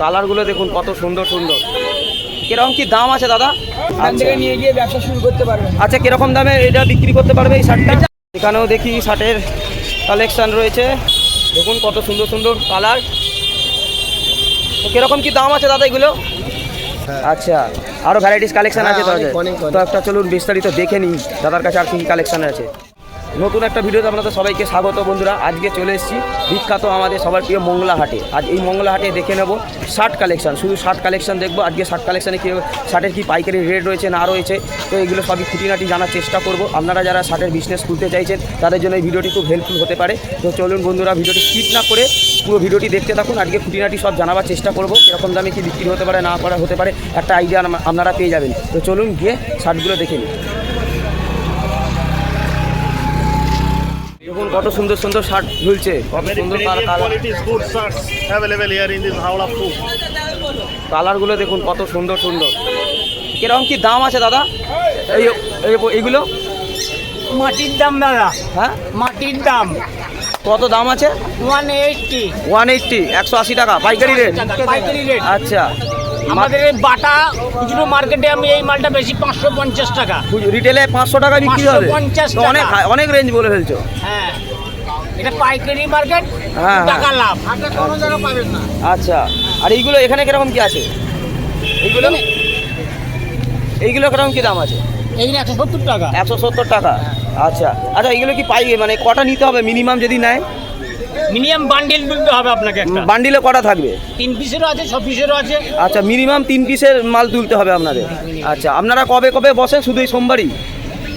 কালারগুলো দেখুন কত সুন্দর সুন্দর। কীরকম কি দাম আছে দাদা? থেকে নিয়ে গিয়ে ব্যবসা শুরু করতে পারবেন আচ্ছা কীরকম দামে এটা বিক্রি করতে পারবে এই শার্টটা? এখানেও দেখি শার্টের কালেকশন রয়েছে। দেখুন কত সুন্দর সুন্দর কালার তো কীরকম কি দাম আছে দাদা এগুলো? আচ্ছা আরও ভ্যারাইটিস কালেকশন আছে তো হ্যাঁ, একটা চলুন বিস্তারিত দেখে নিই দাদার কাছে আর কি কালেকশন আছে। নতুন একটা ভিডিওতে আপনাদের সবাইকে স্বাগত বন্ধুরা। আজকে চলে এসেছি বিখ্যাত আমাদের সবার প্রিয় মংলা হাটে আজ এই মংলা হাটে দেখে নেব শার্ট কালেকশন। শুধু শার্ট কালেকশন দেখব, আজকে শার্ট কালেকশানে কী শার্টের কি পাইকারি রেট রয়েছে, না রয়েছে, তো এগুলো সবই খুঁটিনাটি জানার চেষ্টা করব। আপনারা যারা শার্টের বিজনেস খুলতে চাইছেন, তাদের জন্য এই ভিডিওটি খুব হেল্পফুল হতে পারে। তো চলুন বন্ধুরা, ভিডিওটি স্কিপ না করে পুরো ভিডিওটি দেখতে থাকুন। আজকে খুঁটিনাটি সব জানাবার চেষ্টা করব, কীরকম দামে কি বিক্রি হতে পারে, না করা হতে পারে, একটা আইডিয়া আপনারা পেয়ে যাবেন। তো চলুন গিয়ে শার্টগুলো দেখে নিন দেখুন কত সুন্দর সুন্দর শার্ট ঝুলছে কত সুন্দর. কালারগুলো দেখুন কত সুন্দর সুন্দর। কীরকম কি দাম আছে দাদা? এই এই- এইগুলো? মাটির দাম দাদা। হ্যাঁ? মাটির দাম। কত দাম আছে? ওয়ান এইটটি ওয়ান এইট্টি একশো আশি টাকা পাইকারি রেট পাইকারি রেট আচ্ছা। আমাদের এই বাটা খুচরো মার্কেটে আমি এই মালটা বেশি পাঁচশো পঞ্চাশ টাকা। রিটেলে পাঁচশো টাকা বিক্রি হবে? 550 তো অনেক অনেক রেঞ্জ বলে ফেলছো। হ্যাঁ। এটা পাইকারি মার্কেট হ্যাঁ, টাকা লাভ। কোনো জায়গা পাবেন না। আচ্ছা। আর এইগুলো এখানে কীরকম কি আছে? এইগুলো? এইগুলো কীরকম কি দাম আছে? এই একশো সত্তর টাকা। একশো সত্তর টাকা। আচ্ছা। আচ্ছা এইগুলো কি পাই মানে কটা নিতে হবে মিনিমাম যদি নেয়? মিনিমাম বান্ডিল তুলতে হবে আপনাকে একটা। বান্ডিলে কটা থাকবে? তিন পিসেরও আছে ছ পিসেরও আছে। আচ্ছা মিনিমাম তিন পিসের মাল তুলতে হবে আপনাদের। আচ্ছা আপনারা কবে কবে বসেন? শুধু এই সোমবারই?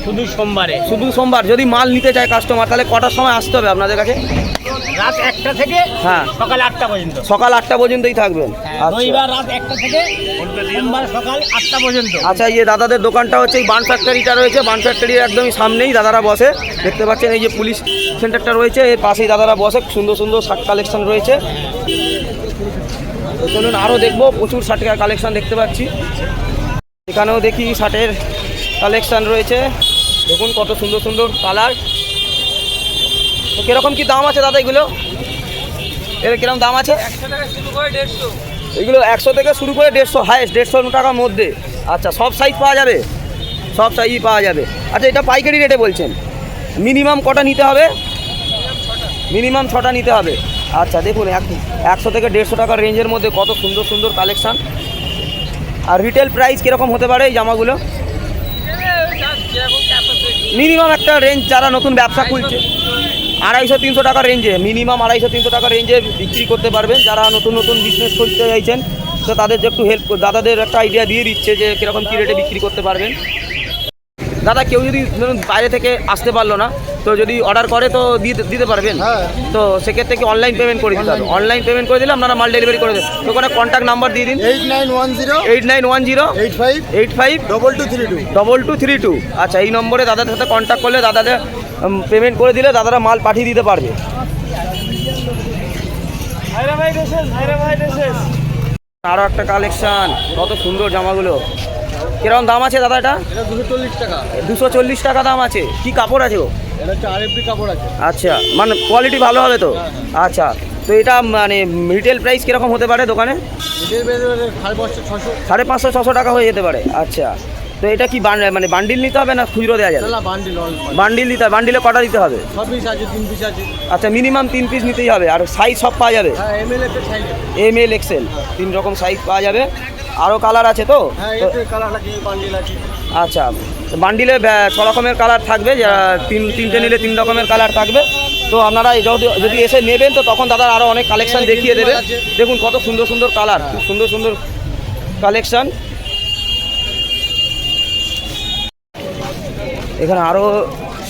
শুধু সোমবারে। শুধু সোমবার যদি মাল নিতে চায় কাস্টমার তাহলে কটার সময় আসতে হবে আপনাদের কাছে? রাত একটা থেকে হ্যাঁ। সকাল আটটা পর্যন্ত। সকাল আটটা পর্যন্তই থাকবেন। হ্যাঁ, আচ্ছা। রবিবার রাত একটা থেকে সোমবার সকাল আটটা পর্যন্ত। আচ্ছা এই দাদাদের দোকানটা হচ্ছে এই বান ফ্যাক্টরিটা রয়েছে বান ফ্যাক্টরির একদমই সামনেই দাদারা বসে। দেখতে পাচ্ছেন এই যে পুলিশ সেন্টারটা রয়েছে এর পাশেই দাদারা বসে সুন্দর সুন্দর শার্ট কালেকশন রয়েছে। চলুন আরও দেখব প্রচুর শার্টের কালেকশন দেখতে পাচ্ছি। এখানেও দেখি শার্টের কালেকশন রয়েছে। দেখুন কত সুন্দর সুন্দর কালার। তো কীরকম কি দাম আছে দাদা এগুলো? এর কীরকম দাম আছে? এগুলো একশো থেকে শুরু করে দেড়শো হায়েস্ট দেড়শো টাকার মধ্যে। আচ্ছা সব সাইজ পাওয়া যাবে? সব সাইজই পাওয়া যাবে। আচ্ছা এটা পাইকারি রেটে বলছেন। মিনিমাম কটা নিতে হবে? মিনিমাম ছটা নিতে হবে। আচ্ছা দেখুন এক একশো থেকে দেড়শো টাকার রেঞ্জের মধ্যে কত সুন্দর সুন্দর কালেকশান আর রিটেল প্রাইস কীরকম হতে পারে এই জামাগুলো? মিনিমাম একটা রেঞ্জ যারা নতুন ব্যবসা খুলছে, আড়াইশো, তিনশো টাকা রেঞ্জে মিনিমাম আড়াইশো, তিনশো টাকা রেঞ্জে বিক্রি করতে পারবেন। যারা নতুন নতুন বিজনেস করতে চাইছেন, তো তাদের একটু হেল্প দাদাদের একটা আইডিয়া দিয়ে দিচ্ছে যে কীরকম কী রেটে বিক্রি করতে পারবেন। দাদা, কেউ যদি ধরুন বাইরে থেকে আসতে পারল না তো যদি অর্ডার করে তো দিতে পারবেন। তো সেক্ষেত্রে কি অনলাইন পেমেন্ট করে দিতে হবে? অনলাইন পেমেন্ট করে দিলে আপনারা মাল ডেলিভারি করে দেবেন। তো ওখানে কন্ট্যাক্ট নাম্বার দিয়ে দিন। Eight nine one zero eight nine one zero eight five eight five double two three two double two three two আচ্ছা এই নম্বরে দাদাদের সাথে কন্ট্যাক্ট করলে দাদাদের পেমেন্ট করে দিলে দাদারা মাল পাঠিয়ে দিতে পারবে। আরও একটা কালেকশন কত সুন্দর জামাগুলো। কীরকম দাম আছে দাদা এটা? এটা দুশো চল্লিশ টাকা। দুশো চল্লিশ টাকা দাম আছে। কি কাপড় আছে ও? আচ্ছা মানে কোয়ালিটি ভালো হবে তো? আচ্ছা তো এটা মানে রিটেল প্রাইস কীরকম হতে পারে দোকানে? সাড়ে পাঁচশো ছশো। টাকা হয়ে যেতে পারে আচ্ছা। তো এটা কি মানে বান্ডিল নিতে হবে না খুচরো দেওয়া যাবে? না বান্ডিল নিতে হবে বান্ডিলে কটা দিতে হবে? আচ্ছা মিনিমাম তিন পিস নিতেই হবে আর সাইজ সব পাওয়া যাবে? হ্যাঁ এম এল এক্সেল তিন রকম সাইজ পাওয়া যাবে। আরও কালার আছে তো? হ্যাঁ আচ্ছা বান্ডিলে ছ রকমের কালার থাকবে তিন তিনটে নিলে তিন রকমের কালার থাকবে। তো আপনারা যদি যদি এসে নেবেন তো তখন দাদা আরও অনেক কালেকশান দেখিয়ে দেবে। দেখুন কত সুন্দর সুন্দর কালার খুব সুন্দর সুন্দর কালেকশান এখানে আরও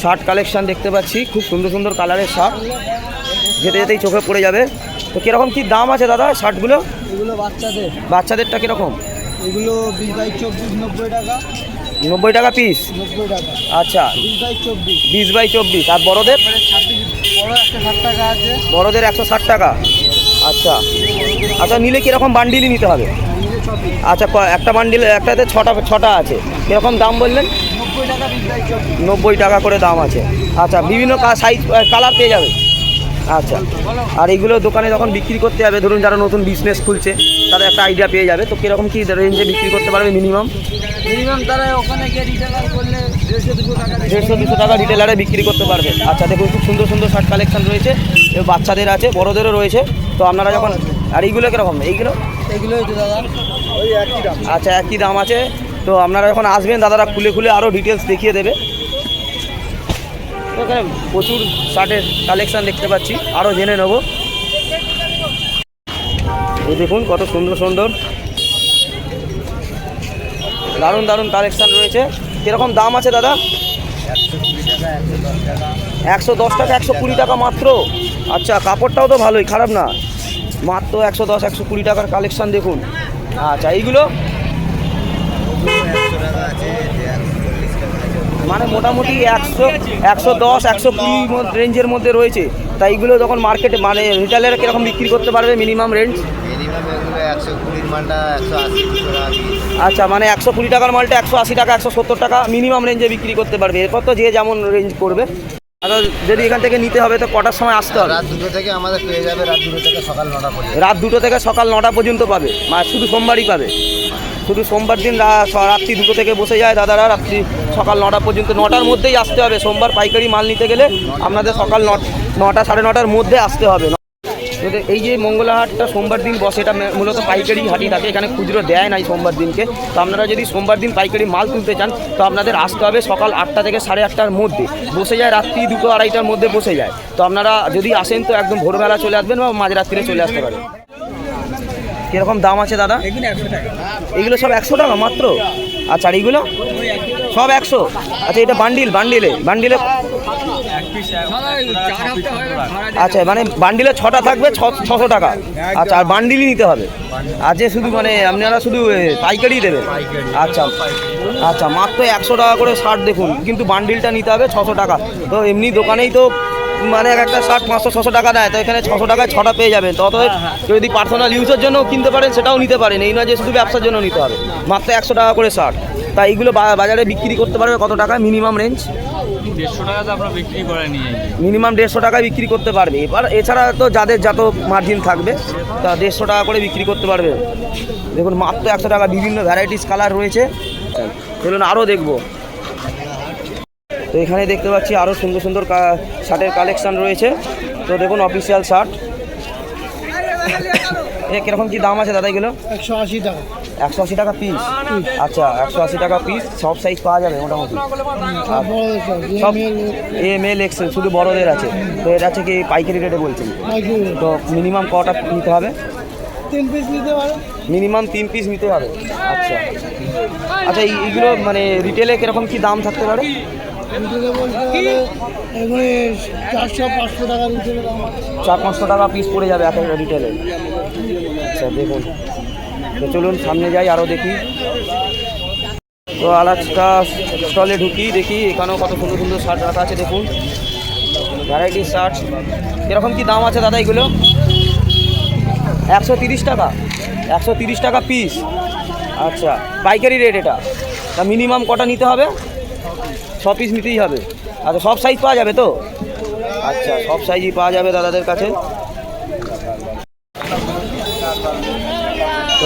শার্ট কালেকশান দেখতে পাচ্ছি খুব সুন্দর সুন্দর কালারের শার্ট যেতে যেতেই চোখে পড়ে যাবে। তো কীরকম কি দাম আছে দাদা শার্টগুলো বাচ্চাদের। বাচ্চাদেরটা কীরকম? এগুলো বিশ বাই চব্বিশ নব্বই টাকা। নব্বই টাকা পিস নব্বই টাকা। আচ্ছা। বিশ বাই চব্বিশ। বিশ বাই চব্বিশ। আর বড়দের? বড় একটা ষাট টাকা আছে। বড়দের একশো ষাট টাকা। আচ্ছা। আচ্ছা নিলে কীরকম বান্ডিলই নিতে হবে? আচ্ছা একটা বান্ডিল একটাতে ছটা ছটা আছে। কীরকম দাম বললেন? নব্বই টাকা করে দাম আছে। আচ্ছা বিভিন্ন সাইজ কালার পেয়ে যাবে। আচ্ছা। আর এইগুলো দোকানে যখন বিক্রি করতে যাবে ধরুন যারা নতুন বিজনেস খুলছে তারা একটা আইডিয়া পেয়ে যাবে। তো কীরকম কী রেঞ্জে বিক্রি করতে পারবে মিনিমাম মিনিমাম তারা ওখানে গিয়ে রিটেলার করলে দেড়শো দুশো টাকা রিটেলারে বিক্রি করতে পারবে। আচ্ছা দেখুন খুব সুন্দর সুন্দর শার্ট কালেকশন রয়েছে। বাচ্চাদের আছে বড়োদেরও রয়েছে। তো আপনারা যখন আর এইগুলো কীরকম? এইগুলো? এগুলো দাদা। ওই একই দাম। আচ্ছা একই দাম আছে। তো আপনারা যখন আসবেন দাদারা খুলে খুলে আরও ডিটেলস দেখিয়ে দেবে। তো এখানে প্রচুর শার্টের কালেকশান দেখতে পাচ্ছি। আরও জেনে নেব। দেখুন কত সুন্দর সুন্দর। দারুণ দারুণ কালেকশান রয়েছে। কীরকম দাম আছে দাদা? একশো দশ টাকা, একশো কুড়ি টাকা মাত্র। আচ্ছা কাপড়টাও তো ভালোই, খারাপ না? মাত্র একশো দশ, একশো কুড়ি টাকার কালেকশান দেখুন। আচ্ছা এইগুলো? মানে মোটামুটি একশো একশো দশ, একশো কুড়ি রেঞ্জের মধ্যে রয়েছে। তাই এইগুলো যখন মার্কেটে মানে রিটেলারে কীরকম বিক্রি করতে পারবে মিনিমাম রেঞ্জ আচ্ছা মানে একশো কুড়ি টাকার মালটা একশো আশি টাকা একশো সত্তর টাকা মিনিমাম রেঞ্জে বিক্রি করতে পারবে। এরপর তো যে যেমন রেঞ্জ করবে। আর যদি এখান থেকে নিতে হবে তো কটার সময় আসতে হবে? রাত দুটো থেকে আমাদের পেয়ে যাবে রাত দুটো থেকে সকাল নটা পর্যন্ত। রাত দুটো থেকে সকাল নটা পর্যন্ত পাবে। শুধু সোমবারই পাবে। শুধু সোমবার দিন রাত্রি দুটো থেকে বসে যায় দাদারা রাত্রি সকাল নটা পর্যন্ত। নটার মধ্যেই আসতে হবে। সোমবার পাইকারি মাল নিতে গেলে আপনাদের সকাল নটা সাড়ে নটার মধ্যে আসতে হবে। যদি এই যে মঙ্গলা হাটটা সোমবার দিন বসে, এটা মূলত পাইকারি হাটই থাকে, এখানে খুচরো দেয় নাই সোমবার দিনকে। তো আপনারা যদি সোমবার দিন পাইকারি মাল তুলতে চান, তো আপনাদের আসতে হবে সকাল আটটা থেকে সাড়ে আটটার মধ্যে। বসে যায় রাত্রি দুটো আড়াইটার মধ্যে বসে যায়। তো আপনারা যদি আসেন, তো একদম ভোরবেলা চলে আসবেন বা মাঝরাত্রিরে চলে আসতে পারেন। কীরকম দাম আছে দাদা? এগুলো সব একশো টাকা মাত্র? আচ্ছা এইগুলো সব একশো? আচ্ছা এটা বান্ডিল, বান্ডিলে বান্ডিলে আচ্ছা মানে বান্ডিলে ছটা থাকবে ছ- ছশো টাকা। আচ্ছা আর বান্ডিলই নিতে হবে। আর যে শুধু মানে আপনারা শুধু পাইকারি দেবেন? আচ্ছা আচ্ছা মাত্র একশো টাকা করে শার্ট দেখুন কিন্তু বান্ডিলটা নিতে হবে ছশো টাকা। তো এমনি দোকানেই তো মানে এক একটা শার্ট পাঁচশো ছশো টাকা দেয় তো এখানে ছশো টাকায় ছটা পেয়ে যাবেন। তত অতএব কেউ যদি পার্সোনাল ইউজের জন্য কিনতে পারেন সেটাও নিতে পারেন। এই নয় যে শুধু ব্যবসার জন্য নিতে হবে। মাত্র একশো টাকা করে শার্ট। তা এইগুলো বাজারে বিক্রি করতে পারবে কত টাকা? মিনিমাম রেঞ্জ দেড়শো টাকা আমরা বিক্রি করে নিয়ে মিনিমাম দেড়শো টাকায় বিক্রি করতে পারবে। এবার এছাড়া তো যাদের যত মার্জিন থাকবে তা দেড়শো টাকা করে বিক্রি করতে পারবে। দেখুন মাত্র একশো টাকা বিভিন্ন ভ্যারাইটিস কালার রয়েছে। চলুন আরও দেখব। তো এখানে দেখতে পাচ্ছি আরও সুন্দর সুন্দর কা- শার্টের কালেকশান রয়েছে। তো দেখুন অফিসিয়াল শার্ট এ কীরকম কী দাম আছে দাদা এগুলো একশো আশি টাকা। একশো আশি টাকা পিস আচ্ছা একশো আশি টাকা পিস সব সাইজ পাওয়া যাবে মোটামুটি। সব এম এল এক্সেল শুধু বড়দের আছে। তো এটা হচ্ছে কি পাইকারি রেটে বলছেন? তো মিনিমাম কটা নিতে হবে? তিন পিস নিতে পারো। মিনিমাম তিন পিস নিতে হবে। আচ্ছা। আচ্ছা এইগুলো মানে রিটেলে কীরকম কি দাম থাকতে পারে? আছে। চার পাঁচশো টাকা পিস পড়ে যাবে এক একটা রিটেলে আচ্ছা দেখুন। তো চলুন সামনে যাই আরও দেখি। তো আর স্টলে ঢুকি, দেখি এখানেও কত সুন্দর সুন্দর শার্ট রাখা আছে, দেখুন। ভ্যারাইটি শার্ট এরকম কি দাম আছে দাদা এগুলো? একশো তিরিশ টাকা। একশো তিরিশ টাকা পিস আচ্ছা পাইকারি রেট এটা। তা মিনিমাম কটা নিতে হবে? ছ পিস নিতেই হবে। আচ্ছা সব সাইজ পাওয়া যাবে তো? আচ্ছা সব সাইজই পাওয়া যাবে দাদাদের কাছে।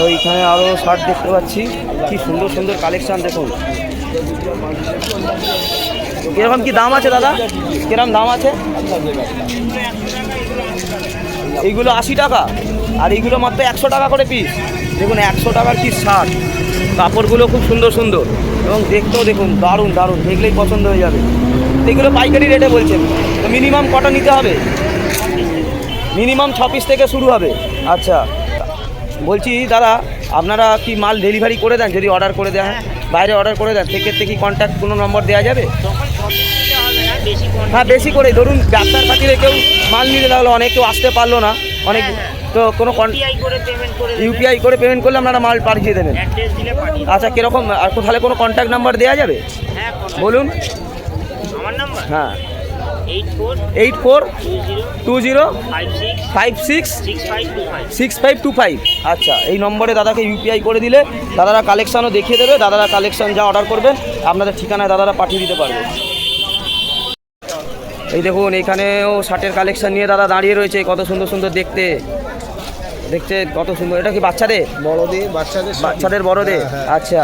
তো এইখানে আরও শার্ট দেখতে পাচ্ছি। কি সুন্দর সুন্দর কালেকশান, দেখুন। কীরকম কি দাম আছে দাদা? কীরকম দাম আছে? এইগুলো আশি টাকা, আর এইগুলো মাত্র একশো টাকা করে পিস দেখুন, একশো টাকার পিস শার্ট। কাপড়গুলো খুব সুন্দর সুন্দর। এবং দেখতেও দেখুন, দারুণ দারুণ। দেখলেই পছন্দ হয়ে যাবে। এগুলো পাইকারি রেটে বলছেন। তো মিনিমাম কটা নিতে হবে? মিনিমাম ছ পিস থেকে শুরু হবে। আচ্ছা। বলছি দাদা আপনারা কি মাল ডেলিভারি করে দেন যদি অর্ডার করে দেন বাইরে অর্ডার করে দেন সেক্ষেত্রে কি কন্ট্যাক্ট কোনো নম্বর দেওয়া যাবে? হ্যাঁ বেশি করে ধরুন ব্যবসার খাতিরে কেউ মাল নিতে তাহলে অনেক কেউ আসতে পারল না। অনেক তো কোনো ইউপিআই করে পেমেন্ট করলে আপনারা মাল পাঠিয়ে দেবেন। আচ্ছা কীরকম আর তাহলে কোনো কন্ট্যাক্ট নাম্বার দেওয়া যাবে? বলুন। হ্যাঁ। Eight four two zero five six six five two five আচ্ছা এই নম্বরে দাদাকে ইউপিআই করে দিলে দাদারা কালেকশানও দেখিয়ে দেবে, দাদারা কালেকশান যা অর্ডার করবেন আপনাদের ঠিকানায় দাদারা পাঠিয়ে দিতে পারবে। এই দেখুন, এখানেও শার্টের কালেকশান নিয়ে দাদা দাঁড়িয়ে রয়েছে, কত সুন্দর সুন্দর দেখতে। দেখতে কত সুন্দর। এটা কি বাচ্চাদের? বড়দের বাচ্চাদের বাচ্চাদের বড়দের? হ্যাঁ, আচ্ছা।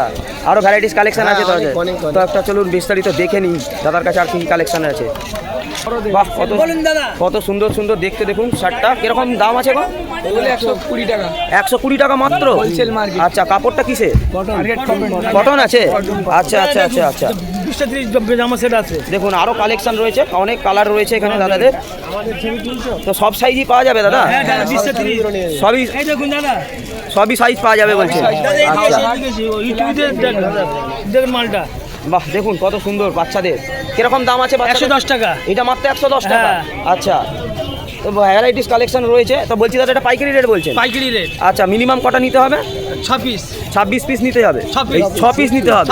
আরও ভ্যারাইটিস কালেকশন হ্যাঁ, আছে তো অনেক, অনেক, অনেক। তো একটা চলুন বিস্তারিত দেখে নিই। দাদার কাছে আর কি কালেকশন আছে? বাহ কত কত সুন্দর সুন্দর দেখতে দেখুন শার্টটা। কীরকম দাম আছে গো? এগুলো একশো কুড়ি টাকা। একশো কুড়ি টাকা মাত্র। আচ্ছা কাপড়টা কিসে? কটন আছে? আচ্ছা আচ্ছা আচ্ছা আচ্ছা। বিশটা ত্রিশ জামা সেট আছে। দেখুন আরও কালেকশন রয়েছে অনেক কালার রয়েছে এখানে দাদাদের। তো সব সাইজই পাওয়া যাবে দাদা? সবই দেখুন দাদা। সবই সাইজ পাওয়া যাবে বলছে। আচ্ছা। মালটা। বাহ দেখুন কত সুন্দর বাচ্চাদের। কীরকম দাম আছে একশো দশ টাকা। এটা মাত্র একশো দশ টাকা। হ্যাঁ। আচ্ছা। তো ভ্যারাইটিস কালেকশন রয়েছে। তো বলছি দাদা এটা পাইকারি রেট বলছেন? পাইকারি রেট আচ্ছা মিনিমাম কটা নিতে হবে? ছ পিস ছাব্বিশ পিস নিতে হবে? ছ পিস নিতে হবে?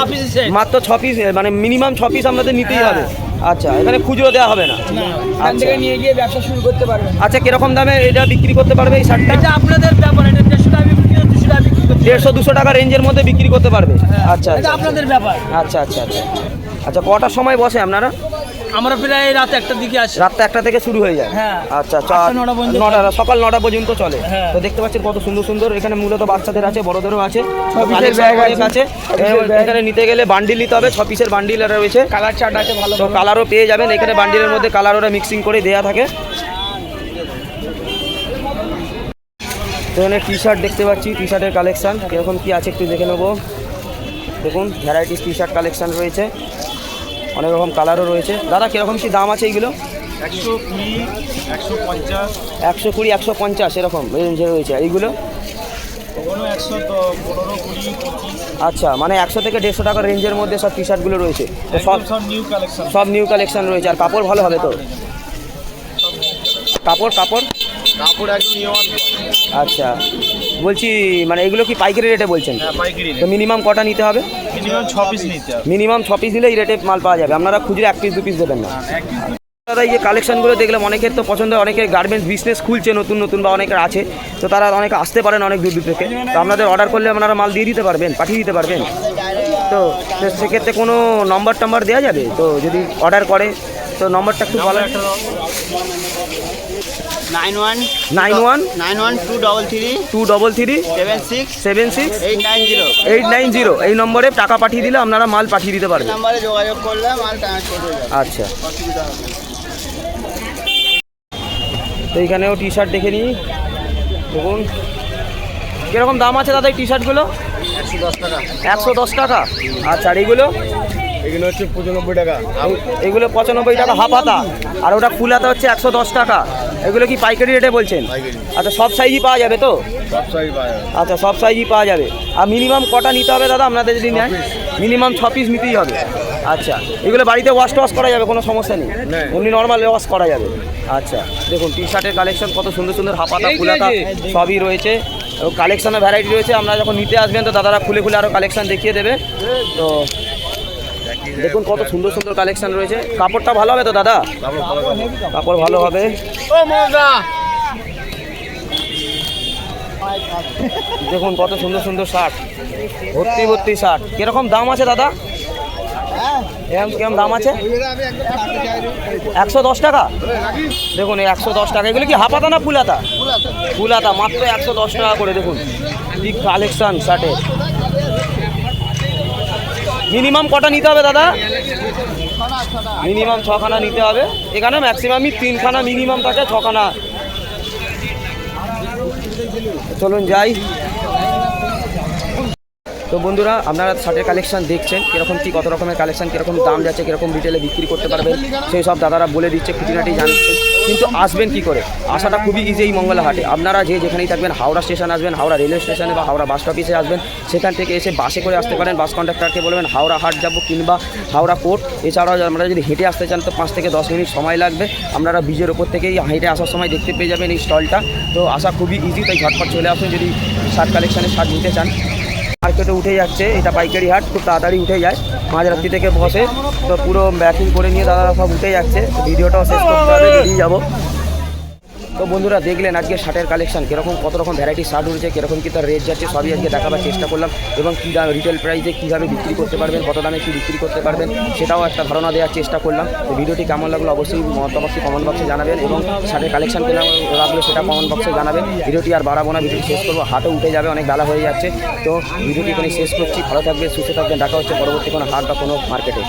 মাত্র ছ পিস মানে মিনিমাম ছ পিস আমাদের নিতেই হ্যাঁ। হবে। আচ্ছা এখানে খুচরো দেওয়া হবে না? এখান আচ্ছা। থেকে নিয়ে গিয়ে ব্যবসা শুরু করতে পারবেন। আচ্ছা কীরকম দামে এটা বিক্রি করতে পারবে এই শার্টটা? এটা আপনাদের ব্যাপার এটা দেড়শো টাকা দুশো টাকা বিক্রি করতে দেড়শো দুশো টাকা রেঞ্জের মধ্যে বিক্রি করতে পারবে? আচ্ছা এটা আচ্ছা। আপনাদের ব্যাপার। আচ্ছা আচ্ছা আচ্ছা। আচ্ছা কটার সময় বসে আপনারা? আমরা প্রায় রাত একটার দিকে আসি। রাতটা একটা থেকে শুরু হয়ে যায়। হ্যাঁ। আচ্ছা নটা সকাল নটা পর্যন্ত চলে। হ্যাঁ। তো দেখতে পাচ্ছেন কত সুন্দর সুন্দর। এখানে মূলত বাচ্চাদের আছে বড়দেরও আছে। আছে। এখানে নিতে গেলে বান্ডিল নিতে হবে। ছ পিসের বান্ডিল রয়েছে। কালার চার্ট আছে ভালো তো কালারও পেয়ে যাবেন। এখানে বান্ডিলের মধ্যে কালার ওরা মিক্সিং করে দেয়া থাকে। এখানে টি শার্ট দেখতে পাচ্ছি। টি শার্টের কালেকশন কীরকম কী আছে একটু দেখে নেব। দেখুন ভ্যারাইটিস টি শার্ট কালেকশন রয়েছে। অনেক রকম কালারও রয়েছে। দাদা কীরকম কি দাম আছে এইগুলো? একশো কুড়ি একশো পঞ্চাশ। একশো কুড়ি একশো পঞ্চাশ এরকম রেঞ্জে রয়েছে। এইগুলো? আচ্ছা মানে একশো থেকে দেড়শো টাকার রেঞ্জের মধ্যে সব টি শার্টগুলো রয়েছে। সব সব নিউ কালেকশন সব নিউ কালেকশন রয়েছে। আর কাপড় ভালো হবে তো? কাপড় কাপড়? কাপড় একদম আচ্ছা। বলছি মানে এগুলো কি পাইকারি রেটে বলছেন? হ্যাঁ তো মিনিমাম কটা নিতে হবে? মিনিমাম ছ পিস নিতে হবে। মিনিমাম ছ পিস দিলে এই রেটে মাল পাওয়া যাবে। আপনারা খুচরো এক পিস দু পিস দেবেন না। দাদা এই যে কালেকশনগুলো দেখলাম অনেকের তো পছন্দ হয়, অনেকে গার্মেন্টস বিজনেস খুলছে নতুন নতুন বা অনেকের আছে। তো তারা অনেকে আসতে পারেন অনেক দূর দূর থেকে। তো আপনাদের অর্ডার করলে আপনারা মাল দিয়ে দিতে পারবেন পাঠিয়ে দিতে পারবেন। তো সেক্ষেত্রে কোনো নম্বর টম্বর দেওয়া যাবে? তো যদি অর্ডার করে তো নম্বরটা একটু বলা nine one nine one? Nine one two double three two double three? Seven six seven six? Eight nine zero. Eight nine zero. এই নম্বরে টাকা পাঠিয়ে দিলে আপনারা মাল পাঠিয়ে দিতে পারবেন। নাম্বারে যোগাযোগ করলে মাল ট্রান্সফার হয়ে যাবে। আচ্ছা। তো এইখানেও টি শার্ট দেখে নিই। দেখুন। কীরকম দাম আছে দাদা এই টি শার্টগুলো একশো দশ টাকা। একশো দশ টাকা? আচ্ছা আর এইগুলো? এগুলো হচ্ছে পঁচানব্বই টাকা। এগুলো পঁচানব্বই টাকা হাফ হাতা। আর ওটা ফুল হাতা হচ্ছে একশো দশ টাকা। এগুলো কি পাইকারি রেটে বলছেন? আচ্ছা সব সাইজই পাওয়া যাবে তো? সব সাইজ পাওয়া যাবে। আচ্ছা সব সাইজই পাওয়া যাবে। আর মিনিমাম কটা নিতে হবে দাদা আপনাদের যদি নেন? মিনিমাম ছ পিস নিতেই হবে। আচ্ছা এগুলো বাড়িতে ওয়াশ টওয়াশ করা যাবে কোনো সমস্যা নেই। এমনি নর্মাল ওয়াশ করা যাবে। আচ্ছা দেখুন টি শার্টের কালেকশন কত সুন্দর সুন্দর হাফাতা ফুলাতা সবই রয়েছে। কালেকশনের ভ্যারাইটি রয়েছে। আপনারা যখন নিতে আসবেন তো দাদারা খুলে খুলে আরও কালেকশন দেখিয়ে দেবে। তো দেখুন কত সুন্দর সুন্দর কালেকশন রয়েছে। কাপড়টা ভালো হবে তো দাদা? কাপড় ভালো হবে। দেখুন কত সুন্দর সুন্দর শার্ট ভর্তি ভর্তি শার্ট কীরকম দাম আছে দাদা? এরকম কীরকম দাম আছে? একশো দশ টাকা? দেখুন এই একশো দশ টাকা। এগুলো কি হাফাতা না ফুলাতা? ফুলাতা। মাত্র একশো দশ টাকা করে দেখুন। কি কালেকশন শার্টের মিনিমাম কটা নিতে হবে দাদা? মিনিমাম ছখানা নিতে হবে। এখানে ম্যাক্সিমামই তিনখানা মিনিমাম থাকে ছখানা। চলুন যাই। তো বন্ধুরা, আপনারা শার্টের কালেকশান দেখছেন, কীরকম কী কত রকমের কালেকশান কীরকম দাম যাচ্ছে, কীরকম রিটেলে বিক্রি করতে পারবেন, সেই সব দাদারা বলে দিচ্ছে, খুঁটিনাটি জানছেন কিন্তু আসবেন কি করে? আসাটা খুবই ইজি এই মঙ্গলা হাটে আপনারা যে যেখানেই থাকবেন, হাওড়া স্টেশন আসবেন, হাওড়া রেলওয়ে স্টেশনে বা হাওড়া বাস স্টপিসে আসবেন, সেখান থেকে এসে বাসে করে আসতে পারেন। বাস কন্ডাক্টারকে বলবেন, হাওড়া হাট যাব কিংবা হাওড়া পোর্ট এছাড়াও আপনারা যদি হেঁটে আসতে চান, তো পাঁচ থেকে দশ মিনিট সময় লাগবে। আপনারা ব্রিজের ওপর থেকেই হেঁটে আসার সময় দেখতে পেয়ে যাবেন এই স্টলটা। তো আসা খুবই ইজি তাই ঝটপট চলে আসুন। যদি শার্ট কালেকশানে শার্ট নিতে চান মার্কেটে উঠে যাচ্ছে, এটা পাইকারি হাট, খুব তাড়াতাড়ি উঠে যায়। মাঝরাত্রি থেকে বসে, তো পুরো ব্যাকিং করে নিয়ে দাদারা সব উঠে যাচ্ছে। ভিডিওটাও শেষ করতে হবে যাব। তো বন্ধুরা দেখলেন আজকে শার্টের কালেকশন কীরকম, কত রকম ভ্যারাইটি শার্ট উঠেছে, কীরকম কী তার রেট যাচ্ছে, সবই আজকে দেখাবার চেষ্টা করলাম। এবং কী দাম রিটেল প্রাইসে কীভাবে বিক্রি করতে পারবেন, কত দামে কী বিক্রি করতে পারবেন, সেটাও একটা ধারণা দেওয়ার চেষ্টা করলাম। তো ভিডিওটি কেমন লাগল অবশ্যই মতামতটি কমেন্ট বক্সে জানাবেন এবং শার্টের কালেকশন কেমন লাগল সেটা কমেন্ট বক্সে জানাবেন। ভিডিওটি আর বাড়াবো না, ভিডিওটি শেষ করব হাতে উঠে যাবে, অনেক বেলা হয়ে যাচ্ছে। তো ভিডিওটি এখানে শেষ করছি, ভালো থাকবে সুস্থ থাকবেন, দেখা হচ্ছে পরবর্তী কোনো হাট বা কোনো মার্কেটে